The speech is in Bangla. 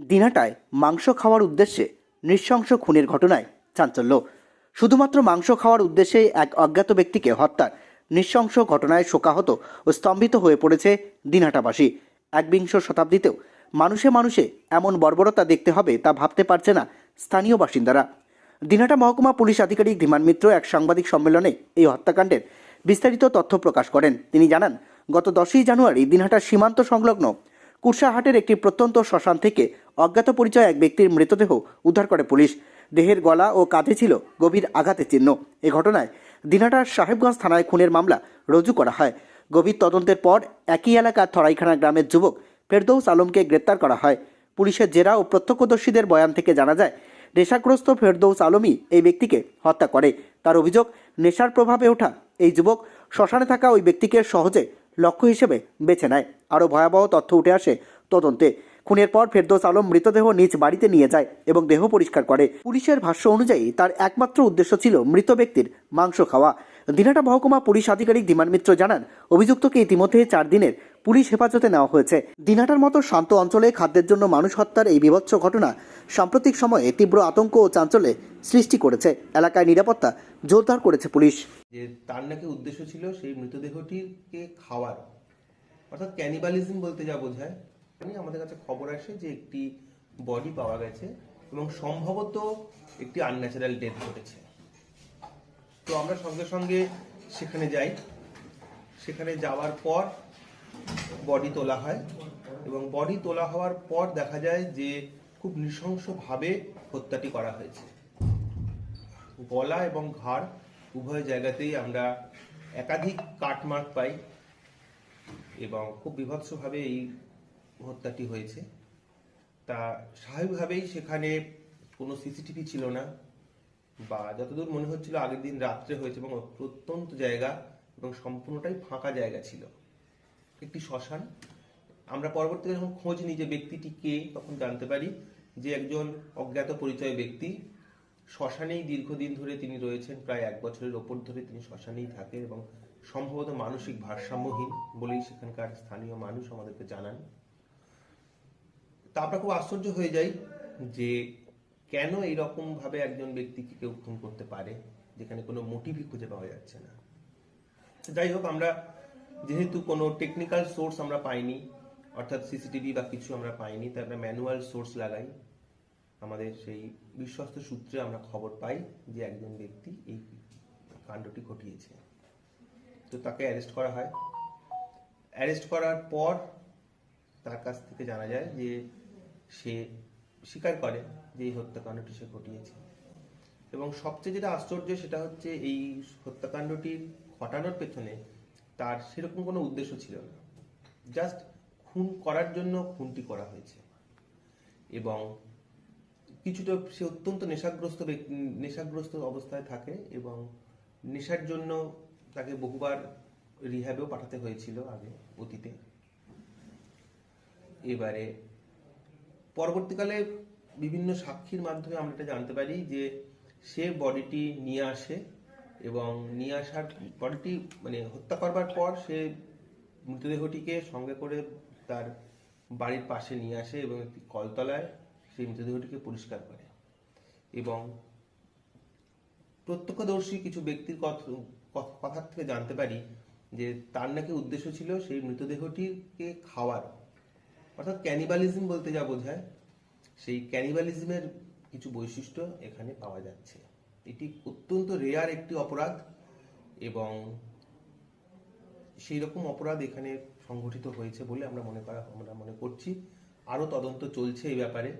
দিনাটায় মাংস খাওয়ার উদ্দেশ্যে নৃশংস খুনের ঘটনায় চাঞ্চল্য। শুধুমাত্র মাংস খাওয়ার উদ্দেশ্যে এক অজ্ঞাত ব্যক্তিকে হত্যার নৃশংস ঘটনায় শোকাহত ও স্তম্ভিত হয়ে পড়েছে দিনহাটাবাসী। একবিংশ শতাব্দীতেও মানুষে মানুষে এমন বর্বরতা দেখতে হবে তা ভাবতে পারছে না স্থানীয় বাসিন্দারা। দিনহাটা মহকুমা পুলিশ আধিকারিক ধীমান মিত্র এক সাংবাদিক সম্মেলনে এই হত্যাকাণ্ডের বিস্তারিত তথ্য প্রকাশ করেন। তিনি জানান, গত দশই জানুয়ারি দিনহাটার সীমান্ত সংলগ্ন কুরসাহাটের একটি প্রত্যন্ত শ্মশান থেকে অজ্ঞাত পরিচয় এক ব্যক্তির মৃতদেহ উদ্ধার করে পুলিশ। দেহের গলা ও কাঁধে ছিল গভীর আঘাতের চিহ্ন। এ ঘটনায় দিনাটার সাহেবগঞ্জ থানায় খুনের মামলা রুজু করা হয়। গভীর তদন্তের পর একই এলাকার থরাইখানা গ্রামের যুবক ফেরদৌস আলমকে গ্রেপ্তার করা হয়। পুলিশের জেরা ও প্রত্যক্ষদর্শীদের বয়ান থেকে জানা যায়, নেশাগ্রস্ত ফেরদৌস আলমই এই ব্যক্তিকে হত্যা করে। তার অভিযোগ, নেশার প্রভাবে ওঠা এই যুবক শ্মশানে থাকা ওই ব্যক্তিকে সহজে লক্ষ্য হিসেবে বেছে নেয়। আরও ভয়াবহ তথ্য উঠে আসে তদন্তে। খুনের পর ফেরদৌস আলম মৃতদেহ নিজ বাড়িতে নিয়ে যায় এবং দেহ পরিষ্কার করে। পুলিশের ভাষ্য অনুযায়ী তার একমাত্র উদ্দেশ্য ছিল মৃত ব্যক্তির মাংস খাওয়া। দিনাটা মহকুমা পুলিশ আধিকারিক ধীমান মিত্র জানান, অভিযুক্তকে ইতিমধ্যে চার দিনের পুলিশ হেফাজতে নেওয়া হয়েছে। দিনাটার মতো শান্ত অঞ্চলে খাদ্যের জন্য মানুষ হত্যার এই বিভৎস ঘটনা সাম্প্রতিক সময়ে তীব্র আতঙ্ক ও চাঞ্চল্যে সৃষ্টি করেছে। এলাকায় নিরাপত্তা জোরদার করেছে পুলিশ। যে তার নাকি উদ্দেশ্য ছিল সেই মৃতদেহটিকে খাওয়ার। অর্থাৎ ক্যানিবালিজম বলতে যা বোঝায় আমাদের কাছে খবর আসে যে একটি বডি পাওয়া গেছে এবং সম্ভবত একটি আনন্যাচারাল ডেথ ঘটেছে। তো আমরা সঙ্গে সঙ্গে সেখানে যাই। সেখানে যাওয়ার পর বডি তোলা হয় এবং বডি তোলা হওয়ার পর দেখা যায় যে খুব নৃশংসভাবে হত্যাটি করা হয়েছে। গলা এবং ঘাড় উভয় জায়গাতেই আমরা একাধিক কাটমার্ক পাই এবং খুব বিভৎসভাবে এই হত্যাটি হয়েছে। তা স্বাভাবিকভাবেই সেখানে কোনো সিসিটিভি ছিল না বা যতদূর মনে হচ্ছিল আগের দিন রাত্রে হয়েছে এবং প্রত্যন্ত জায়গা এবং সম্পূর্ণটাই ফাঁকা জায়গা ছিল। একটি শ্মশান। আমরা পরবর্তীকালে যখন খোঁজ নিই যে ব্যক্তিটি কে, তখন জানতে পারি যে একজন অজ্ঞাত পরিচয় ব্যক্তি। শ্মশানেই দীর্ঘদিন ধরে তিনি রয়েছেন, প্রায় এক বছরের ওপর ধরে তিনি শ্মশানেই থাকেন এবং সম্ভবত মানসিক ভারসাম্যহীন বলেই সেখানকার স্থানীয় মানুষ আমাদেরকে জানান। তা আমরা খুব আশ্চর্য হয়ে যাই যে কেন এইরকম ভাবে একজন ব্যক্তিকে কেউ খুন করতে পারে, যেখানে কোনো মোটিভই খুঁজে পাওয়া যাচ্ছে না। যাই হোক, আমরা যেহেতু কোনো টেকনিক্যাল সোর্স আমরা পাইনি, অর্থাৎ সিসিটিভি বা কিছু আমরা পাইনি, তাই আমরা ম্যানুয়াল সোর্স লাগাই। আমাদের সেই বিশ্বস্ত সূত্রে আমরা খবর পাই যে একজন ব্যক্তি এই কাণ্ডটি ঘটিয়েছে। তো তাকে অ্যারেস্ট করা হয়। অ্যারেস্ট করার পর তার কাছ থেকে জানা যায় যে সে স্বীকার করে যে এই হত্যাকাণ্ডটি সে ঘটিয়েছে। এবং সবচেয়ে যেটা আশ্চর্য সেটা হচ্ছে এই হত্যাকাণ্ডটির ঘটানোর পেছনে তার সেরকম কোনো উদ্দেশ্য ছিল না। জাস্ট খুন করার জন্য খুনটি করা হয়েছে। এবং কিছুটা সে অত্যন্ত নেশাগ্রস্ত নেশাগ্রস্ত অবস্থায় থাকে এবং নেশার জন্য তাকে বহুবার রিহ্যাবেও পাঠাতে হয়েছিল আগে অতীতে। এবারে পরবর্তীকালে বিভিন্ন সাক্ষীর মাধ্যমে আমরা এটা জানতে পারি যে সে বডিটি নিয়ে আসে এবং নিয়ে আসার বডিটি মানে হত্যা করবার পর সে মৃতদেহটিকে সঙ্গে করে তার বাড়ির পাশে নিয়ে আসে এবং একটি কলতলায় সেই মৃতদেহটিকে পরিষ্কার করে এবং প্রত্যক্ষদর্শী কিছু ব্যক্তির কথ- কথ- কথার থেকে জানতে পারি যে তার নাকি উদ্দেশ্য ছিল সেই মৃতদেহটিকে খাওয়ার। অর্থাৎ ক্যানিবালিজম বলতে যা বোঝায়, সেই ক্যানিবালিজমের কিছু বৈশিষ্ট্য এখানে পাওয়া যাচ্ছে। এটি অত্যন্ত রেয়ার একটি অপরাধ এবং সেই রকম অপরাধ এখানে সংঘটিত হয়েছে বলে আমরা মনে করা, আমরা মনে করছি। আরও তদন্ত চলছে এই ব্যাপারে।